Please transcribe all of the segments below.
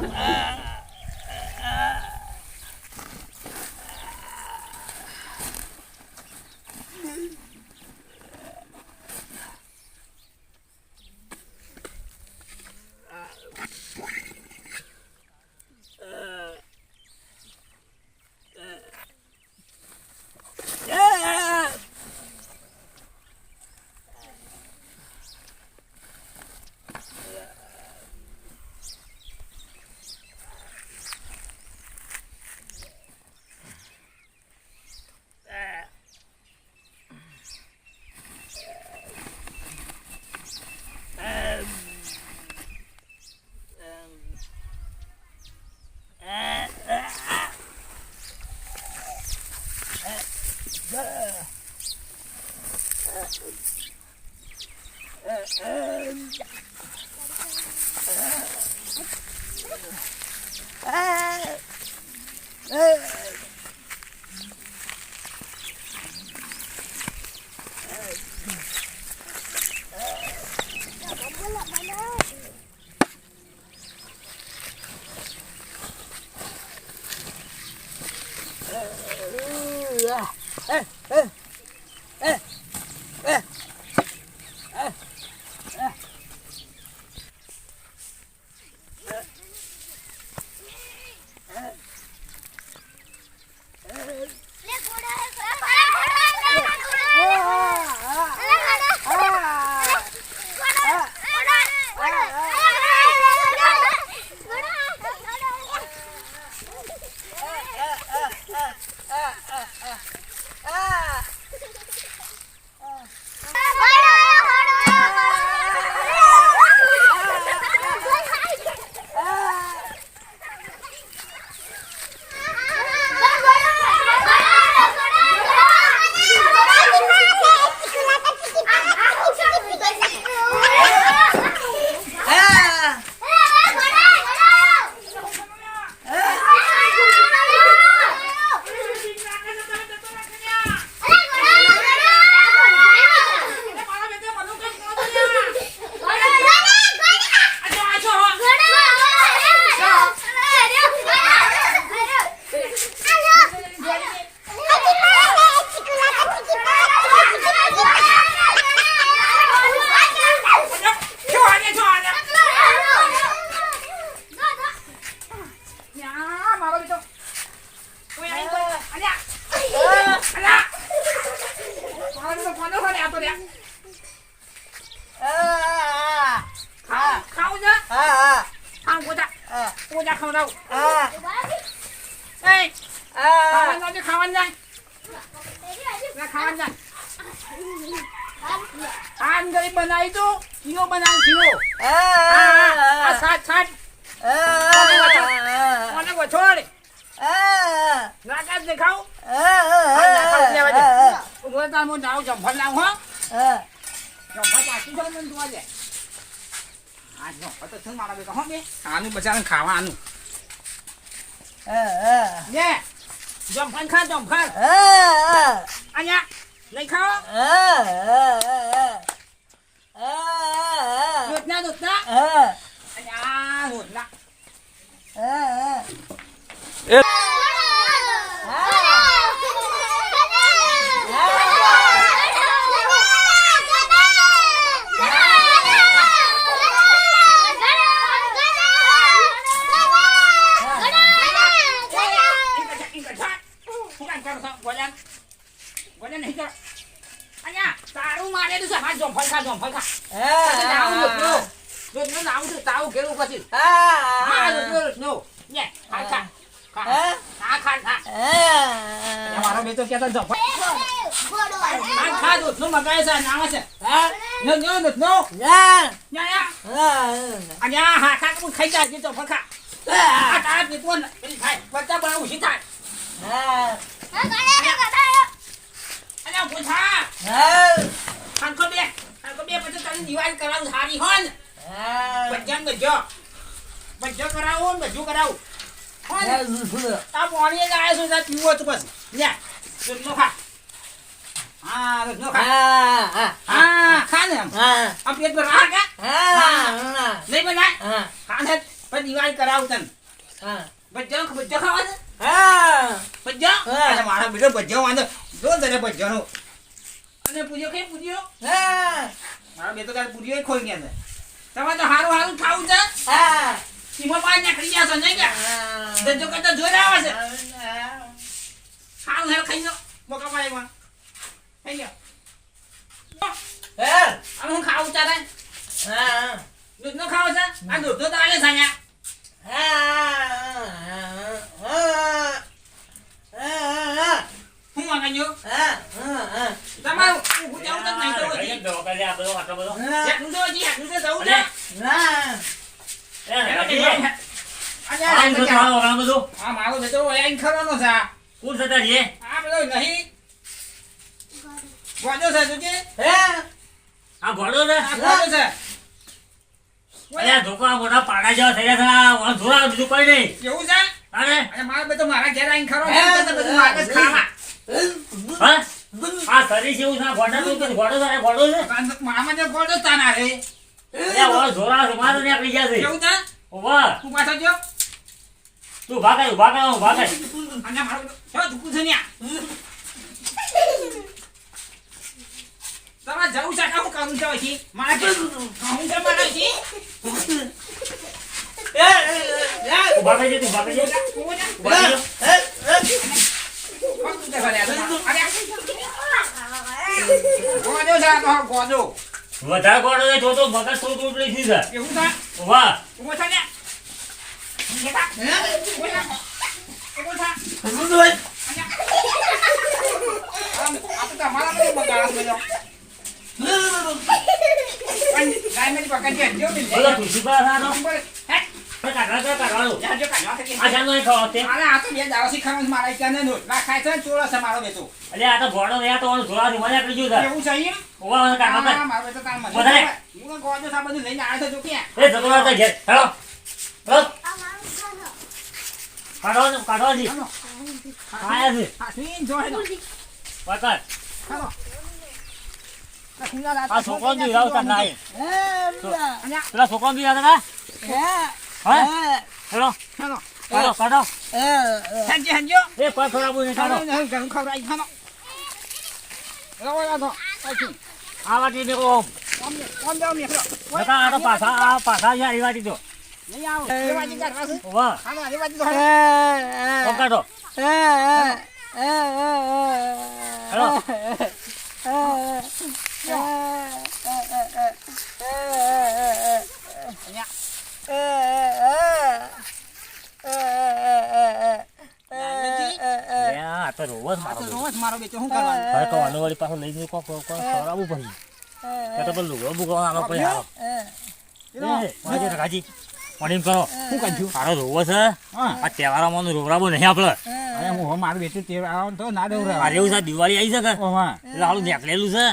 uh, time. મારો બેટો કોઈ આવી કોઈ અલ્યા. અલ્યા. મારો બેટો કોનો કોને આતો રે ખાવ ખાવ જા. ખાવ ગોજા ગોજા ખવડાવ એ ખાવાનું આવજે ખાવાનું જાય. ના ખાવાનું જાય. આ ગરીબ બનાવી તો શીરો બનાવી શીરો આ સાત સાત. કોને વછોડ લાગાત દેખાવ ઊભો તાર હું નાવ જંફર લાવ હો જંફર પાછી જાવ મને જોવા દે આ જંફર તો છે મારા બેટા હો બે આનું બચારાને ખાવાનું લે જંફર ખા જંફર અહીંયા લઈ ખાઓ દૂધના દૂધના หมุนละเออเออเอ๊ะอันนี้ตารู้มาเนี่ยดูสิมาจอมพลค่ะจอมพลค่ะเออจะดาวหยุดลูก દૂધનું નાવું છું તાવું ઘેરું પછી. હા દૂધનું દૂધનું ને ખા. ખા. ખા. ખા ખા ખા મારો બેટો કહેતો જંફર ખા ખા દૂધનું મગાય છે નાવે છે. નો નો દૂધનું યા યા અને આ હા ખા હું ખાઈ જાય જંફર ખા આ તારા પીતો ને પેલી થાય બચ્ચા બળા ઉછી થાય અને પૂછા ખાંખો બે. ખાંખો બે પછી તને દિવાળી કરાવું સારી હોય ને બચ્ચાને બજો બજો કરાવો ને બધું કરાવું આ પાણી આવ્યા છું તાર પીવો તો બસ. લે. દૂધનો ખા. હા દૂધનો ખા. હા ખા ને આમ પેટ પર રાખ હે નહીં બનાય ખા ને પછી દિવાળી કરાવું તને. બજો બજો ખાવા ને હા. અરે મારા બીજો બજો વાંધો. જો તને બજોનો અને પૂજો કઈ પૂજ્યો? મારા બે તો કાલ પૂરીઓ ખોઈ ગયા છે તમારે તો હારું હારું ખાવું છે સીમા પાણી નીકળી ગયા છો નહીં ગયા ધંધો કરતા જોઈ રહ્યા છે હારું હારું ખાઈ લો મોકા પાણીમાં ખાઈ લો હવે હું ખાવું તારે દૂધનો ખાવો છે આ દૂધનો તો આવે છે અહીંયા હું મંગાવ્યો તમારું હું જાઉં તો નહીં તો હજી એકનું તો હજી એકનું તો જવું છે આ મારો બેટો અહીંયા ખરવાનો છે આ. આ બધો નહીં ગોડો છે જોજે. આ ઘોડો ને આ ગોડો છે. પાડા જેવા કોઈ નહીં એવું છે? અરે મારા બધું મારા ઘેર આવીને ખરો બધું મારે ખાવા. હા આ શરીર છે ગોડો તાના રે. ધોરા રૂમાલ નીકળી ગયા છે એવું છે? ઓવા તું પાછો જો. તું ભાગાય ઊભા કર ઊભા કર અને મારું જો ધૂકું છે ન્યા. તમારે જવું છે કે હું કરું છું પછી? મારા ઘેર કહું છે મારા પછી? ઊભા કરજે તું ઊભા કરજે ઊભો જા. ઊભા કરજો કોણ તું તે ભલે? અરે. છે આ તો ગોડો. વધારે છે તો તો મગજ થોડું થોડું લઈ છે. એવું છે? ઊભા. ઊભો થા તો તમારા બધું હે? તો તે તો તો તો હા. હું? એ તો કાઢો કાઢો જી આયા છે હા, જો હેડો. પકડ હાલો. આ ખુલ્લા રાત- આ છોકરો નાય અહીંયા. પેલા છોકરો હા હેલો હાલો. કાઢો કાઢો હેંજો, હેંજો. એ કોઈ ખરાબ નહીં કાઢો હાલો, હાલો, ઘણું ખવડાવી, હાલો. લાવો, લાવો. અહીંથી. આ વાટી નીકળો આમ ને- આમ જાઓ, નીકળો. નકા આ તો પાછા આ પાછા અહીંયા એ વાટી દો નહીં આવો. એ કાઢવા છે. વાહ હાલો, એ બાજુ તો હાલો. કાઢો હેલો એ આ તો રોવ જ આ તો મારો મારો કરવાનું? હવે પાછો લઈ જઈ કે તો આનો કોઈ આવો એ વાજી રાજી. પાણી કરો. શું કાઢ્યું? તારો રોવો છે. હા. આ તહેવારોમાં રોવડાવું નહીં આપણે અરે હું મારું બેટું તે આવો તો ના દઉં આ રેવું છે દિવાળી આવી છે કે? એટલે હાલું નીકળેલું છે.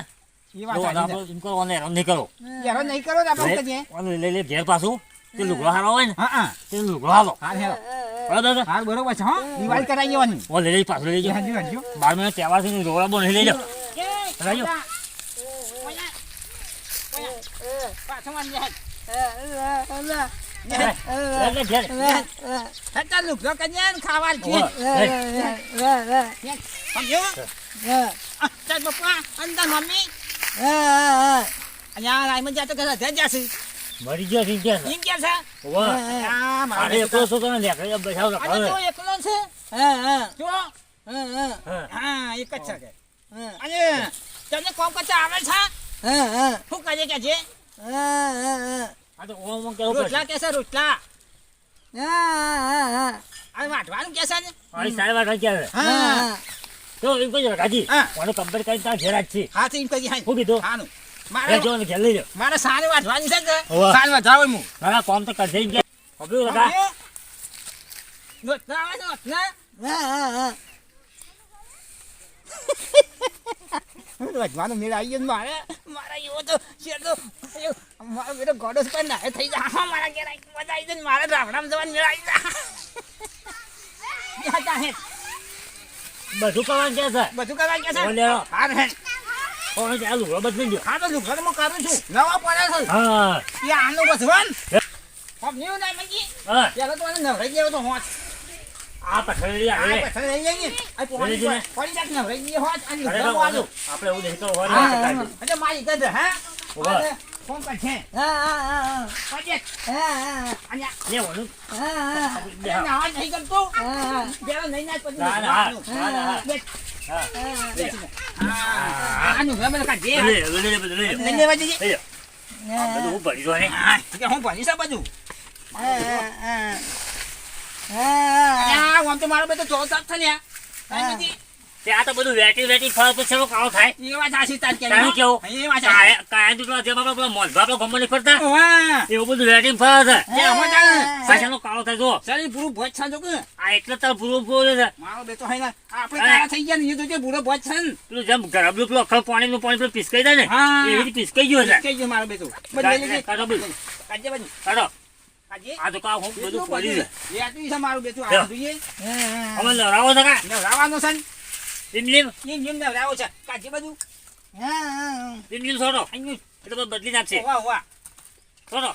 ઘેર પાછું. તે લુગડો હારો હોય ને હા હા. તે લુગડો હાલો. હેરો. બરાબર છે હો દિવાળી કરાવી જવાની ઓ લઈ લઈ પાછું લઈ લેજો હાજી હાજી બાર મહિના તહેવાર છે રોવડાવો નહીં લઈ લો રાજો પાછો વાળી જાય. ખાવા અંદર મમ્મી અહીંયા જશે મરી ગયો એમ કે છે? વાહ. આ મારે એકલો છો તો લેખે બેસાવ આ તો એકલો છે. જો હા. હા એક જ છે કે. અને તને કોમ કરતા આવે છે? શું કરે કે છે આ તો ઓમ ઓમ કેવું કેસે રોટલા? હા હા રોટલા આ વાટવાનું કેસે ને? મારી સારી વાત કે છે હા. તો એમ કહી રાજી. હા. મને કમ્પ્લીટ કરી તાર ઘેરા જ છે. હા તો એમ કરી હા શું કીધું? ઘેર મારે જો ને મારે સારી વાટવાની છે કે? હોવે. સારી વાટવા હું. ના ના કોમ તો કરશે એમ કે ખબર હતા રોટલા આવે છે રોટલા વધવાનું મેળ આવી ગયો ને મારે. મારા એવો તો મારો બેટો પણ ના થઈ જાય હા મારા ઘેર મજા આવી જાય મારે રાવણામાં જવાનું મેળ આવી જાય. બધું કરવાનું કે છે? બધું કરવા કે છે. હા ચાલુ રોબત નહીં હા તો છું. નવા પડે છે. હા. એ આનો બસવાન હોપ નહીં ના મંજી હા. પેલો તો નવરાઈ ગયો તો હોત આ પથરી આ આવે પથ્થર લઈ આ પોણી પોણી જાત નવરાઈ ગયો હોત અને આપણે એવું નહીં તો હોય મારી ને હા, કાઢી. હા. મારી ગંધ હા ફોન નહીં નહીં પછી ના, ના, ના, ના, બે. હા. હા, આનું હવે મને દે. લઈ લે, લઈ લે, લે. લેવા જઈએ. લે. આ બધું હું ભરી. હા, કે હું ભણીશ આ બધું આ આમ તો મારો બધો ચોથ છે ને નથી. તે આ તો બધું વેટી વેટી ફળ તો કાળો થાય. એ વાત સાચી તાર કે તારું કેવું? એ વાત કાયા કાયા દૂધમાં જેમ પેલા મોલભા આપણા ગામમાં નહીં ફરતા. એવું બધું વેટી ફળ છે એ આમાં જાણે કાળો થાય જો સારી પૂરું ભોજ છે જો કે. આ એટલે તાર પૂરો પૂરો છે. મારો બેટો હે આપણે તારા થઈ ગયા ને એ તો જે પૂરો ભોજ છે પેલું જેમ ગરબલું પેલું અખર પાણીનું પાણી પેલું પીસકાઈ જાય ને એવી રીતે પીસકાઈ ગયું છે કઈ ગયો મારો બેટો બધું કાઢ-. કાઢજે બધું. કાઢો. આ તો બધું પડી છે એ આટલું છે મારું બેટું આ જોઈએ. અમે લડાવો છે કા. છે ને લીમ લીમ એમ જેમ નવરાવો છે. કાઢજે બધું લીમ લીમ છોડો. અહીં એટલે બદલી નાખશે. ઓવા ઓવા છોડો.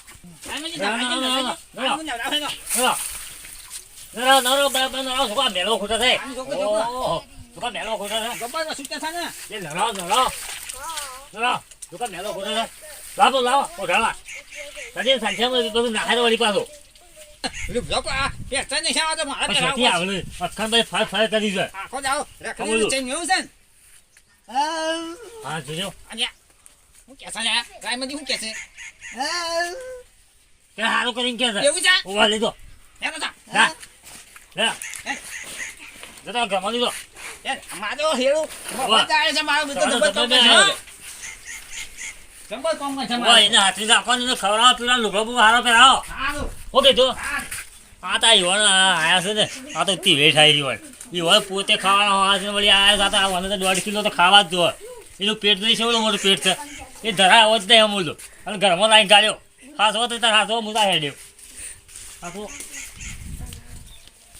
ના, ના, ના, ના, ના. ને. નરો નરો બરાબર નરો સુકા મેલો ખોટા થાય સુકા મેલો ખોટા થાય ગબ્બર છૂટા થાય ને? એ નરો નરો નરો સુકા મેલો ખોટા થાય લાવો લાવો. ઓઢાવા. કદી સંખ્યામાં બધું નાખે વળી પાછો. પેલું લોકો આ પેક્ટર નહીં આવા તો મારા પછી પેલા નથી આવો. આવે અખંડ ભાઈ ફાળ ફાળ કરી છે આખો રખડીને બોલું. ચઈને એવું છે હા જોજો. અને હું કે છે ને રાયમતી હું કે છે? કે સારું કરીને કે છે. એવું છે? ઊભા લીધો હે બધા હા? લે જતો ઘરમાં લીધો મારો હેરો. વાહ. બતાવે છે મારો બધો જબર કામ છે. જબર કામ છે મારો. એને હાથથી રાખવાનું ને ખવડાવો પીવાનો લુગડો બુ હારો પહેરાવો. ઓકે, જો. આ તા યુવાન આયા છે ને. આ તો તી વેઠ આવી યુવાન હોય. પોતે ખાવાના હોવા છે વળી આયા સાથે આ તો દોઢ કિલો તો ખાવા જ જો એનું પેટ નહીં છે એવડું મોટું પેટ છે. એ ધરા આવો જ નહીં અમૂલ અને ઘરમાં લાઈન કાઢ્યો ખાસ હોત તાર હાથો મુદા હેડ્યો. હાથો